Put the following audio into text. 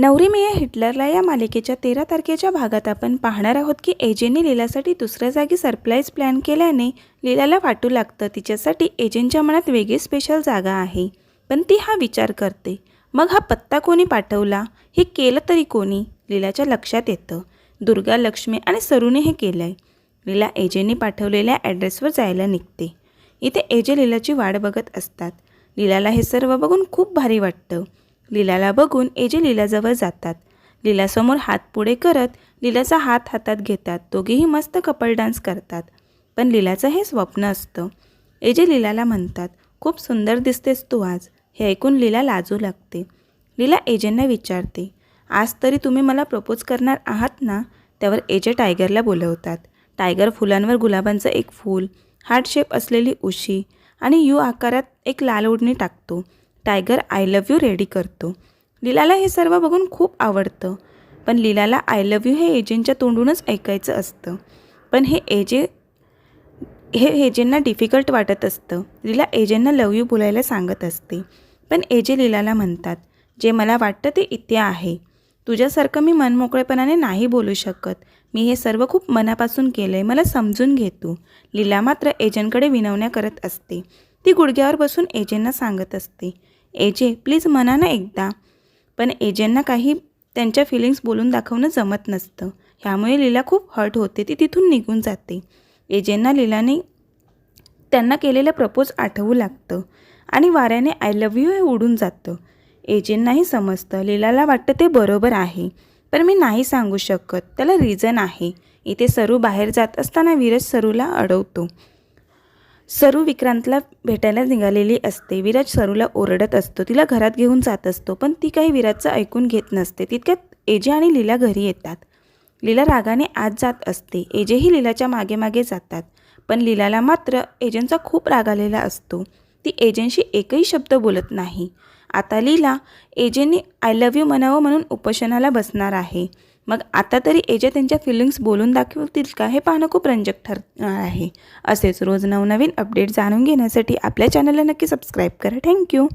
नवरी मेया हिटलरला या मालिकेच्या तेरा तारखेच्या भागात आपण पाहणार आहोत की एजेने लीलासाठी दुसऱ्या जागी सरप्राईज प्लॅन केल्याने लीलाला वाटू लागतं. तिच्यासाठी एजेंटच्या मनात वेगळी स्पेशल जागा आहे. पण ती हा विचार करते. मग हा पत्ता कोणी पाठवला? हे केलं तरी कोणी? लीलाच्या लक्षात येतं. दुर्गा लक्ष्मी आणि सरूने हे केलं आहे लीला एजेंनी पाठवलेल्या ॲड्रेसवर जायला निघते. इथे एजे लीलाची वाट बघत असतात. लीलाला हे सर्व बघून खूप भारी वाटतं. लीलाला बघून एजे लीलाजवळ जातात. लीलासमोर हात पुढे करत लीलाचा हात हातात घेतात. दोघेही मस्त कपल डान्स करतात. पण लीलाचं हे स्वप्न असतं. एजे लीलाला म्हणतात खूप सुंदर दिसतेस तू आज. हे ऐकून लीला लाजू लागते. लीला एजेंना विचारते आज तरी तुम्ही मला प्रपोज करणार आहात ना? त्यावर एजे टायगरला बोलवतात. टायगर फुलांवर गुलाबांचं एक फूल हार्ट शेप असलेली उशी आणि यू आकारात एक लाल ओढणी टाकतो. Tiger I love you ready करतो. लीलाला हे सर्व बघून खूप आवडतं. पण लीलाला आय लव्ह यू हे एजेंटच्या तोंडूनच ऐकायचं असतं. पण हे एजे हे एजेंना डिफिकल्ट वाटत असतं. लीला एजेंना लव यू बोलायला सांगत असते. पण एजे लीलाला म्हणतात जे मला वाटतं ते इथे आहे. तुझ्यासारखं मी मनमोकळेपणाने नाही बोलू शकत. मी हे सर्व खूप मनापासून केलं आहे मला समजून घेतो लीला मात्र एजंटकडे विनवण्या करत असते. ती गुडघ्यावर बसून एजेंना सांगत असते. एजे प्लीज म्हणा ना एकदा. पण एजेंना काही त्यांच्या फिलिंग्स बोलून दाखवणं जमत नसतं. ह्यामुळे लीला खूप हर्ट होते. ती तिथून निघून जाते. एजेंना लीलाने त्यांना केलेलं प्रपोज आठवू लागतं. आणि वाऱ्याने आय लव्ह यू हे उडून जातं. एजेंनाही समजतं. लीलाला वाटतं ते बरोबर आहे. पण मी नाही सांगू शकत. त्याला रिझन आहे. इथे सरू बाहेर जात असताना विरज सरूला अडवतो. सरू विक्रांतला भेटायला निघालेली असते. विराज सरूला ओरडत असतो. तिला घरात घेऊन जात असतो पण ती काही विराजचं ऐकून घेत नसते. तितक्यात एजे आणि लीला घरी येतात. लीला रागाने आत जात असते. एजेही लीलाच्या मागे मागे जातात पण लीलाला मात्र एजंटचा खूप राग आलेला असतो. ती एजंटशी एकही शब्द बोलत नाही. आता लीला एजेंनी आय लव्ह यू म्हणावं म्हणून उपोषणाला बसणार आहे. मग आता तरी एजे त्यांच्या फिलिंग्स बोलून दाखवतील का हे पाहणं खूप रंजक ठरणार आहे. असेच रोज नवनवीन अपडेट जाणून घेण्यासाठी आपल्या चॅनलला नक्की सबस्क्राईब करा. थँक्यू